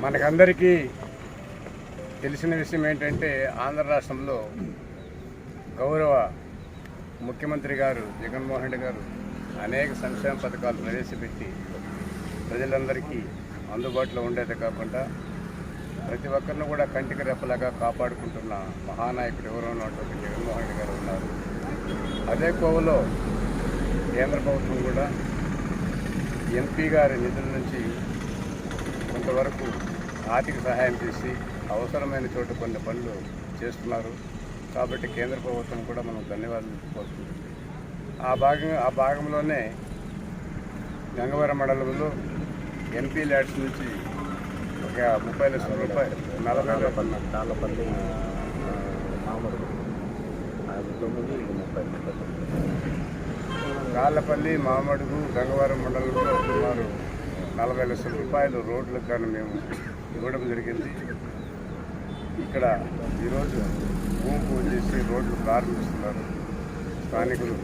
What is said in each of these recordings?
మనకందరికీ తెలిసిన విషయం ఏంటంటే ఆంధ్ర రాష్ట్రంలో గౌరవ ముఖ్యమంత్రి గారు జగన్మోహన్ రెడ్డి గారు అనేక సంక్షేమ పథకాలు ప్రవేశపెట్టి ప్రజలందరికీ అందుబాటులో ఉండేది కాకుండా ప్రతి ఒక్కరిని కూడా కంటికి రెప్పలాగా కాపాడుకుంటున్న మహానాయకుడు ఎవరో ఉన్నటువంటి జగన్మోహన్ అదే కోవలో కేంద్ర ప్రభుత్వం కూడా ఎంపీ గారి నిధుల నుంచి కొంతవరకు ఆర్థిక సహాయం చేసి అవసరమైన చోట కొన్ని పనులు చేస్తున్నారు. కాబట్టి కేంద్ర ప్రభుత్వం కూడా మనం ధన్యవాదాలు చెప్పుకోవాల్సింది ఆ భాగం ఆ భాగంలోనే గంగవరం మండలంలో ఎంపీ ల్యాడ్స్ నుంచి ఒక ముప్పై లక్షల రూపాయలు నలభై పన్నెండు నాలుగు మామూలు తొమ్మిది ముప్పై మామడుగు గంగవరం మండలంలో సుమారు నలభై లక్షల రూపాయలు రోడ్లకు కానీ మేము ఇవ్వడం జరిగింది. ఇక్కడ ఈరోజు భూమి పూజ చేసి రోడ్లు ప్రారంభిస్తున్నారు. స్థానికులు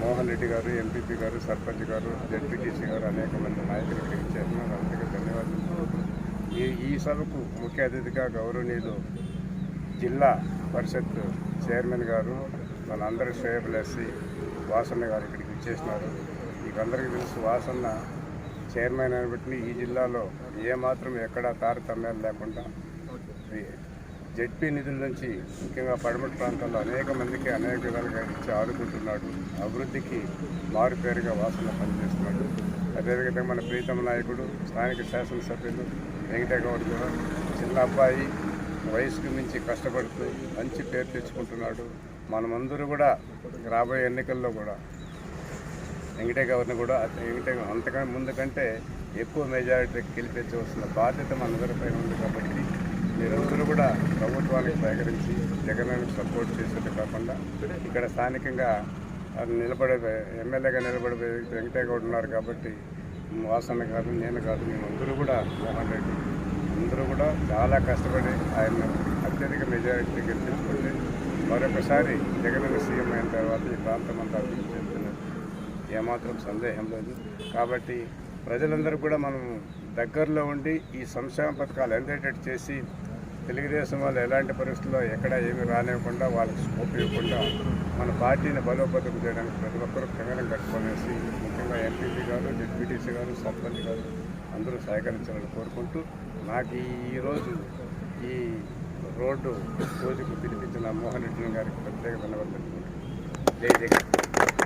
మోహన్ రెడ్డి గారు ఎంపీపీ గారు సర్పంచ్ గారు జడ్పీటీసీ గారు అనేక మంది నాయకులు ఇక్కడికి ఇచ్చేస్తున్నారు అందుకే ధన్యవాదాలు. ఈ ఈ సభకు ముఖ్య అతిథిగా గౌరవనీయులు జిల్లా పరిషత్ చైర్మన్ గారు మన అందరి శ్రేయబులెస్సి వాసన్న గారు ఇక్కడికి ఇచ్చేసినారు మీకు అందరికీ తెలుసు వాసన్న చైర్మన్ అనబట్టి ఈ జిల్లాలో ఏమాత్రం ఎక్కడా తారతమ్యాలు లేకుండా జడ్పీ నిధుల నుంచి ముఖ్యంగా పడమటి ప్రాంతాల్లో అనేక మందికి అనేక విధాలుగా ఇచ్చి ఆదుకుంటున్నాడు. అభివృద్ధికి మారుపేరుగా వాసన పనిచేస్తున్నాడు. అదేవిధంగా మన ప్రీతమ నాయకుడు స్థానిక శాసనసభ్యులు వెంకటగౌడ్ కూడా చిన్న అబ్బాయి వయసుకు మించి కష్టపడుతూ మంచి పేరు తెచ్చుకుంటున్నాడు. మనమందరూ కూడా రాబోయే ఎన్నికల్లో కూడా వెంకటే గవర్ని కూడా వెంకటే అంతకంటే ముందు కంటే ఎక్కువ మెజారిటీ గెలిపించవలసిన బాధ్యత మనందరిపైన ఉంది కాబట్టి మీరందరూ కూడా ప్రభుత్వానికి సహకరించి జగనానికి సపోర్ట్ చేసేది కాకుండా ఇక్కడ స్థానికంగా నిలబడే ఎమ్మెల్యేగా నిలబడే వెంకటే గౌడ్ ఉన్నారు కాబట్టి వాసన కాదు నేను కాదు మేమందరూ కూడా మోహన్ రెడ్డి అందరూ కూడా చాలా కష్టపడి ఆయన అత్యధిక మెజారిటీ గెలిపించుకుంటే మరొకసారి జగన్ సీఎం అయిన తర్వాత ఈ ప్రాంతం అంతా అభివృద్ధి చెందుతున్నది. ఏమాత్రం సందేహం లేదు. కాబట్టి ప్రజలందరూ కూడా మనం దగ్గరలో ఉండి ఈ సంక్షేమ పథకాలు ఎందేటట్టు చేసి తెలుగుదేశం వాళ్ళు ఎలాంటి పరిస్థితుల్లో ఎక్కడ ఏమి రానివ్వకుండా వాళ్ళకి స్కోప్ ఇవ్వకుండా మన పార్టీని బలోపేతం చేయడానికి ప్రతి ఒక్కరూ కంగనం కట్టుకునేసి ముఖ్యంగా ఎంపీపీ గారు డిప్యూటీసీ గారు సర్పంచ్ గారు అందరూ సహకరించాలని కోరుకుంటూ నాకు ఈరోజు ఈ రోడ్డు రోజుకు పిలిపించిన మోహన్ రెడ్డి గారికి ప్రత్యేక ధన్యవాదాలు జై జగన్